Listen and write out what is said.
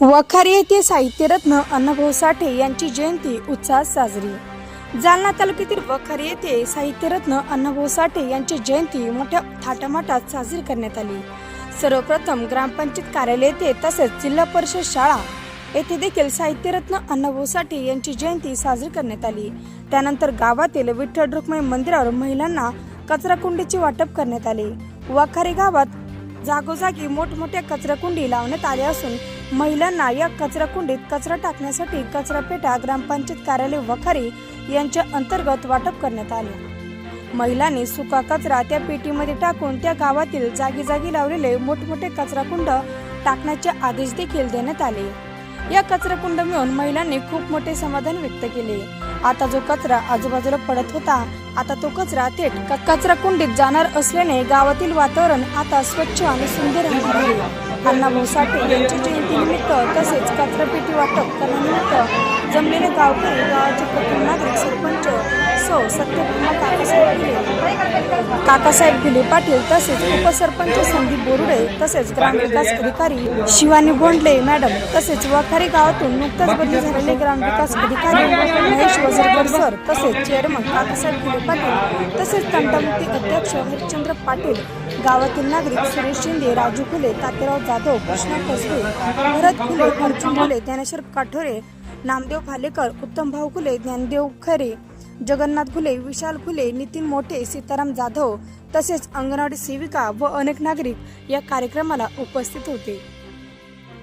वखारी येथे साहित्यरत्न अण्णाभाऊ साठे यांची जयंती उत्साहात साजरी. जालना तालुक्यातील वखारी येथे साहित्यरत्न अण्णाभाऊ साठे यांची जयंती मोठ्या थाटामाटात साजरी करण्यात आली. सर्वप्रथम ग्रामपंचायत कार्यालय येथे तसेच जिल्हा परिषद शाळा येथे देखील साहित्यरत्न अण्णाभाऊ साठे यांची जयंती साजरी करण्यात आली. त्यानंतर गावातील विठ्ठल रुक्मय मंदिरावर महिलांना कचराकुंडीचे वाटप करण्यात आले. वाखारी गावात जागोजागी मोठमोठ्या कचराकुंडी लावण्यात आल्या असून महिलांना या कचराकुंडीत कचरा टाकण्यासाठी कचरा पेटा ग्रामपंचायत कार्यालय वखारी यांच्या अंतर्गत वाटप करण्यात आले. महिलांनी सुका कचरा त्या पेटीमध्ये टाकून त्या गावातील जागी जागी लावलेले मोठमोठे कचराकुंड टाकण्याचे आदेश देखील देण्यात आले. या कचराकुंड मिळून महिलांनी खूप मोठे समाधान व्यक्त केले. आता जो कचरा आजूबाजूला पडत होता आता तो कचरा थेट क- कचरा कुंडीत जाणार असल्याने गावातील वातावरण आता स्वच्छ आणि सुंदर राहणार आहे. अण्णाभाऊ साठे यांच्या जयंतीनिमित्त तसेच कचरापेटी वाटप करण्यानिमित्त जमलेले गावकरी गावाचे प्रथम नागरिक सरपंच हो, सौ सत्यपूर्ण काकासाहेब भिले काकासाहेब भिले पाटील तसेच उपसरपंच संदीप बोरुडे तसेच ग्रामविकास अधिकारी शिवानी बोंडले मॅडम तसेच वखारी गावातून नुकताच बदली झालेले ग्रामविकास अधिकारी महेश वजरकर सर तसेच चेअरमन काकासाहेब भिले पाटील तसेच तंटामुक्ती अध्यक्ष हरिश्चंद्र पाटील गावातील नागरिक सुरेश शिंदे राजू फुले तात्याराव जाधव कृष्णा कसबे भरत फुले अर्जुन फुले ज्ञानेश्वर काठोरे नामदेव भालेकर उत्तम भाऊ फुले ज्ञानदेव खरे जगन्नाथ फुले विशाल फुले नितीन मोठे सीताराम जाधव तसेच अंगणवाडी सेविका व अनेक नागरिक या कार्यक्रमाला उपस्थित होते.